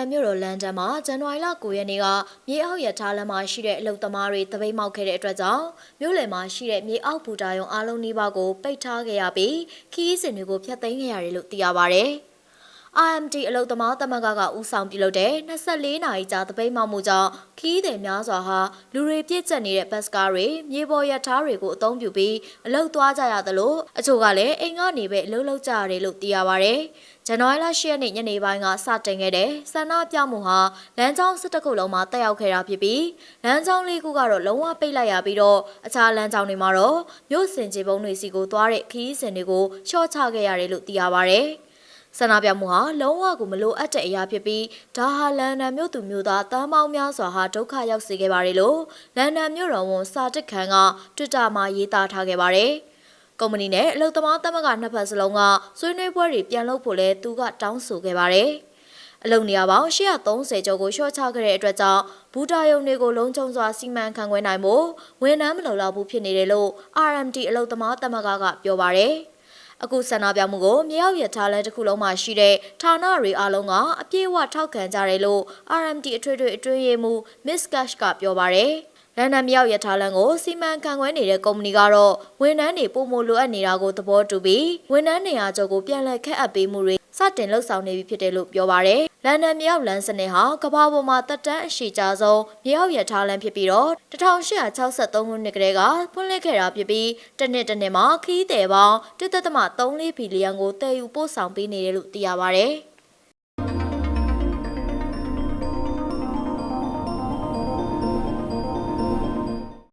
န်တန်းမှာဇန်နဝါရီလ9ရက်နေ့ကမြေအောက်ရထားလမ်းမှာရှိတဲ့အလုတ်သမားတွေတပိတ်မောက်ခဲ့တဲ့အတွက်ကြောင့်မြို့လယ်မှာရှိတဲ့မြေအောက်ဘူတာယုံအားလုံးနှိပါကိုပိတ်ထားခဲ့ရပြီးခီးစဉ်တွေကိုဖျက်သိမ်းခဲ့ရတယ်လို့သိရပါဗျ။ IMD အလုတ်သမားသမဂ္ဂကဦးဆောင်ပြုလုပ်တဲ့24နာရီကြာတပိတ်မောက်မှုကြောင့်ခီးသည်များစွာဟာလူတွေပြည့်ကျက်နေတဲ့ဘတ်စကားတွေမြေပေါ်ရထားတွေကိုအသုံးပြုပြီးအလုတ်သွားကြရသလိုအချို့ကလည်းအိမ်ကနေပဲအလုတ်လောက်ကြရတယ်လို့သိရပါဗျ။ဇန်နဝါရီလ10ရက်နေ့ညနေပိုင်းကစတင်ခဲ့တဲ့ဆန္ဒပြမှုဟာလမ်းကြောင်းစစ်တခုလုံးမှာတက်ရောက်ခဲ့တာဖြစ်ပြီးလမ်းကြောင်းလေးခုကတော့လုံးဝပိတ်လိုက်ရပြီးတော့အခြားလမ်းကြောင်းတွေမှာတော့မြို့စင်ကြီးပုံတွေစီကိုသွားတဲ့ခီးစဉ်တွေကိုရှော့ချခဲ့ရတယ်လို့သိရပါဗျ။ ဆန္ဒပြမှုဟာလုံးဝကိုမလိုအပ်တဲ့အရာဖြစ်ပြီးဒါဟာလန်ဒန်မြို့သူမြို့သားတန်းပေါင်းများစွာဟာဒုက္ခရောက်စေခဲ့ပါတယ်လို့လန်ဒန်မြို့တော်ဝန်စာတစ်ခန်က Twitter မှာရေးသားထားခဲ့ပါတယ်။ကုမ္ပဏီနဲ့အလုပ်သမားသမဂ္ဂနှစ်ဖက်စလုံးကဆွေးနွေးပွဲတွေပြန်လုပ်ဖို့လဲသူကတောင်းဆိုခဲ့ပါတယ်။အလုံနေရပေါင်း130ကျော်ကိုရှော့ချခဲ့တဲ့အတွက်ကြောင့်ဘူတာယုံတွေကိုလုံးချုံစွာစီမံခန့်ခွဲနိုင်ဖို့ဝန်ထမ်းမလုံလောက်ဘူးဖြစ်နေတယ်လို့ RMD အလုံသမားသမဂ္ဂကပြောပါတယ်။ အခုဆန္ဒပြမှုကိုမြေအောက်ရထားလမ်းတစ်ခုလုံးမှာရှိတဲ့ဌာနတွေအားလုံးကအပြည့်အဝထောက်ခံကြတယ်လို့ RMD အထွေထွေအတွင်းရေးမှူး Miss Cash ကပြောပါတယ်။လန်ဒန်မြောက်ရထားလမ်းကိုစီမံခန့်ခွဲနေတဲ့ကုမ္ပဏီကတော့ဝန်ထမ်းတွေပုံမလိုအပ်နေတာကိုသဘောတူပြီးဝန်ထမ်းနေရာကျော်ကိုပြန်လည်ခက်အပ်ပေးမှုတွေ စတင်လှုပ်ဆောင်နေပြီဖြစ်တယ်လို့ပြောပါရယ်။လန်ဒန်မြောက်လမ်းစနစ်ဟာကမ္ဘာပေါ်မှာတက်တန်းအရှိကြဆုံးမြောက်ရထားလမ်းဖြစ်ပြီးတော့1863ခုနှစ်ကတည်းကဖွင့်လှစ်ခဲ့တာဖြစ်ပြီးတစ်နှစ်တစ်နှစ်မှာခီးသည်ပေါင်း1.34ဘီလီယံကိုတည်ယူပို့ဆောင်ပေးနေတယ်လို့သိရပါရယ်။